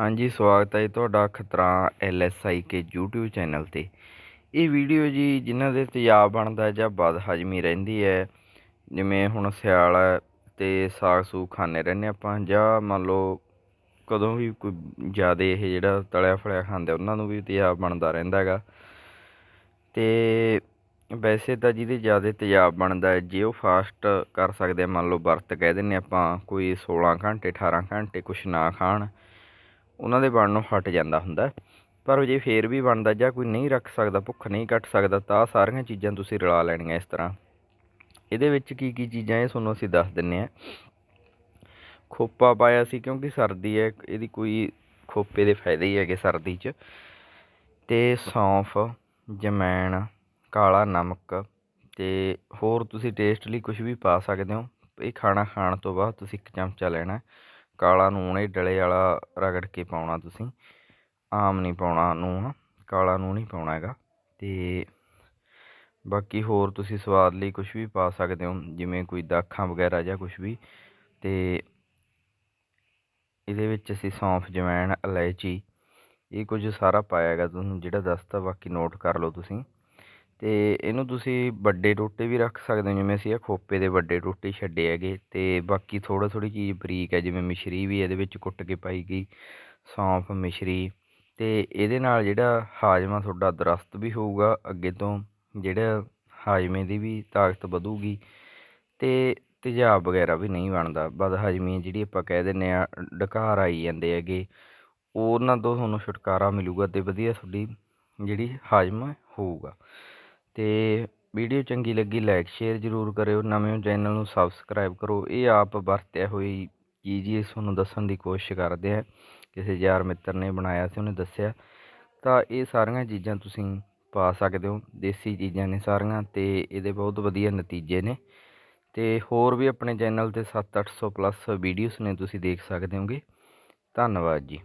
ਹਾਂਜੀ, ਸਵਾਗਤ ਹੈ ਜੀ ਤੁਹਾਡਾ ਖਤਰਾ ਐਲਐਸਆਈ ਕੇ YouTube ਚੈਨਲ ਤੇ। ਇਹ ਵੀਡੀਓ ਜੀ ਜਿਨ੍ਹਾਂ ਦੇ ਤੇਜ਼ਾਬ ਬਣਦਾ ਜਾਂ ਬਦ ਹਜਮੀ ਰਹਿੰਦੀ ਹੈ, ਜਿਵੇਂ ਹੁਣ ਸਿਆਲ ਹੈ ਤੇ ਸਾਗ ਸੂਗ ਖਾਂਦੇ ਰਹਿੰਦੇ ਆਪਾਂ, ਜਾਂ ਮੰਨ ਲਓ ਕਦੋਂ ਵੀ ਕੋਈ ਜ਼ਿਆਦਾ ਇਹ ਜਿਹੜਾ ਤਲਿਆ ਫਲਿਆ ਖਾਂਦੇ, ਉਹਨਾਂ ਨੂੰ ਵੀ ਤੇਜ਼ਾਬ ਬਣਦਾ ਰਹਿੰਦਾ ਹੈਗਾ। ਤੇ ਵੈਸੇ ਤਾਂ ਜਿਹਦੇ ਜ਼ਿਆਦਾ ਤੇਜ਼ਾਬ ਬਣਦਾ ਹੈ, ਜੇ ਉਹ ਫਾਸਟ ਕਰ ਸਕਦੇ ਮੰਨ ਲਓ ਵਰਤ ਕਹਿ ਦਿੰਨੇ ਆਪਾਂ, ਕੋਈ 16 ਘੰਟੇ 18 ਘੰਟੇ ਕੁਛ ਨਾ ਖਾਣ। ਉਹਨਾਂ ਦੇ ਬਣਨੋਂ ਹਟ ਜਾਂਦਾ ਹੁੰਦਾ ਪਰ ਜੇ ਫੇਰ ਵੀ ਬਣਦਾ ਜਾਂ ਕੋਈ ਨਹੀਂ ਰੱਖ ਸਕਦਾ, ਭੁੱਖ ਨਹੀਂ ਕੱਟ ਸਕਦਾ, ਤਾਂ ਸਾਰੀਆਂ ਚੀਜ਼ਾਂ ਤੁਸੀਂ ਰਲਾ ਲੈਣੀਆਂ ਇਸ ਤਰ੍ਹਾਂ। ਇਹਦੇ ਵਿੱਚ ਕੀ ਕੀ ਚੀਜ਼ਾਂ ਇਹ ਤੁਹਾਨੂੰ ਅਸੀਂ ਦੱਸ ਦਿੰਨੇ ਆ। ਖੋਪਾ ਪਾਇਆ ਸੀ ਕਿਉਂਕਿ ਸਰਦੀ ਹੈ, ਇਹਦੀ ਕੋਈ ਖੋਪੇ ਦੇ ਫਾਇਦੇ ਹੀ ਹੈਗੇ ਸਰਦੀ 'ਚ। ਤੇ ਸੌਂਫ, ਜਮੈਣ, ਕਾਲਾ ਨਮਕ ਤੇ ਹੋਰ ਤੁਸੀਂ ਟੇਸਟ ਲਈ ਕੁਝ ਵੀ ਪਾ ਸਕਦੇ ਹੋ। ਇਹ ਖਾਣਾ ਖਾਣ ਤੋਂ ਬਾਅਦ ਤੁਸੀਂ ਇੱਕ ਚਮਚਾ ਲੈਣਾ ਕਾਲਾ ਨੂਣ ਇਹ ਡਲੇ ਵਾਲਾ ਰਗੜ ਕੇ ਪਾਉਣਾ ਤੁਸੀਂ। ਆਮ ਨਹੀਂ ਪਾਉਣਾ ਨੂਣ ਕਾਲਾ ਨੂਣ ਨਹੀਂ ਪਾਉਣਾ ਹੈਗਾ। ਤੇ ਬਾਕੀ ਹੋਰ ਤੁਸੀਂ ਸਵਾਦ ਲਈ ਕੁਝ ਵੀ ਪਾ ਸਕਦੇ ਹੋ, ਜਿਵੇਂ ਕੋਈ ਦਾਖਾਂ ਵਗੈਰਾ ਜਾਂ ਕੁਝ ਵੀ। ਤੇ ਇਹਦੇ ਵਿੱਚ ਅਸੀਂ ਸੌਂਫ, ਜਵੈਣ, ਇਲਾਇਚੀ, ਇਹ ਕੁਝ ਸਾਰਾ ਪਾਇਆ ਹੈਗਾ ਤੁਹਾਨੂੰ, ਜਿਹੜਾ ਦੱਸਤਾ, ਬਾਕੀ ਨੋਟ ਕਰ ਲਓ ਤੁਸੀਂ। ਅਤੇ ਇਹਨੂੰ ਤੁਸੀਂ ਵੱਡੇ ਟੋਟੇ ਵੀ ਰੱਖ ਸਕਦੇ ਹੋ, ਜਿਵੇਂ ਅਸੀਂ ਇਹ ਖੋਪੇ ਦੇ ਵੱਡੇ ਟੋਟੇ ਛੱਡੇ ਹੈਗੇ ਅਤੇ ਬਾਕੀ ਥੋੜਾ ਥੋੜ੍ਹੀ ਚੀਜ਼ ਬਰੀਕ ਹੈ, ਜਿਵੇਂ ਮਿਸ਼ਰੀ ਵੀ ਇਹਦੇ ਵਿੱਚ ਕੁੱਟ ਕੇ ਪਾਈ ਗਈ, ਸੌਂਫ, ਮਿਸ਼ਰੀ ਅਤੇ ਇਹਦੇ ਨਾਲ ਜਿਹੜਾ ਹਾਜ਼ਮਾ ਤੁਹਾਡਾ ਦਰਸਤ ਵੀ ਹੋਊਗਾ, ਅੱਗੇ ਤੋਂ ਜਿਹੜਾ ਹਾਜ਼ਮੇ ਦੀ ਵੀ ਤਾਕਤ ਵਧੂਗੀ ਅਤੇ ਤੇਜ਼ਾਬ ਵਗੈਰਾ ਵੀ ਨਹੀਂ ਬਣਦਾ। ਬਦ ਹਜਮੀ ਜਿਹੜੀ ਆਪਾਂ ਕਹਿ ਦਿੰਦੇ ਆ ਡਕਾਰ ਆਈ ਜਾਂਦੇ ਹੈਗੇ, ਉਹਨਾਂ ਤੋਂ ਤੁਹਾਨੂੰ ਛੁਟਕਾਰਾ ਮਿਲੂਗਾ ਅਤੇ ਵਧੀਆ ਤੁਹਾਡੀ ਜਿਹੜੀ ਹਾਜ਼ਮਾ ਹੋਊਗਾ। ਤੇ ਵੀਡੀਓ ਚੰਗੀ ਲੱਗੀ ਲਾਈਕ ਸ਼ੇਅਰ ਜ਼ਰੂਰ ਕਰਿਓ। ਨਵੇਂ ਚੈਨਲ ਨੂੰ ਸਬਸਕ੍ਰਾਈਬ ਕਰੋ। ਇਹ ਆਪ ਵਰਤਿਆ ਹੋਈ ਚੀਜ਼ ਹੀ ਤੁਹਾਨੂੰ ਦੱਸਣ ਦੀ ਕੋਸ਼ਿਸ਼ ਕਰਦੇ ਆ। ਕਿਸੇ ਯਾਰ ਮਿੱਤਰ ਨੇ ਬਣਾਇਆ ਸੀ, ਉਹਨੇ ਦੱਸਿਆ। ਤਾਂ ਇਹ ਸਾਰੀਆਂ ਚੀਜ਼ਾਂ ਤੁਸੀਂ ਪਾ ਸਕਦੇ ਹੋ। ਦੇਸੀ ਚੀਜ਼ਾਂ ਨੇ ਸਾਰੀਆਂ ਤੇ ਇਹਦੇ ਬਹੁਤ ਵਧੀਆ ਨਤੀਜੇ ਨੇ। ਤੇ ਹੋਰ ਵੀ ਆਪਣੇ ਚੈਨਲ ਤੇ 7-800 ਪਲੱਸ ਵੀਡੀਓਜ਼ ਨੇ, ਤੁਸੀਂ ਦੇਖ ਸਕਦੇ ਹੋਗੇ। ਧੰਨਵਾਦ ਜੀ।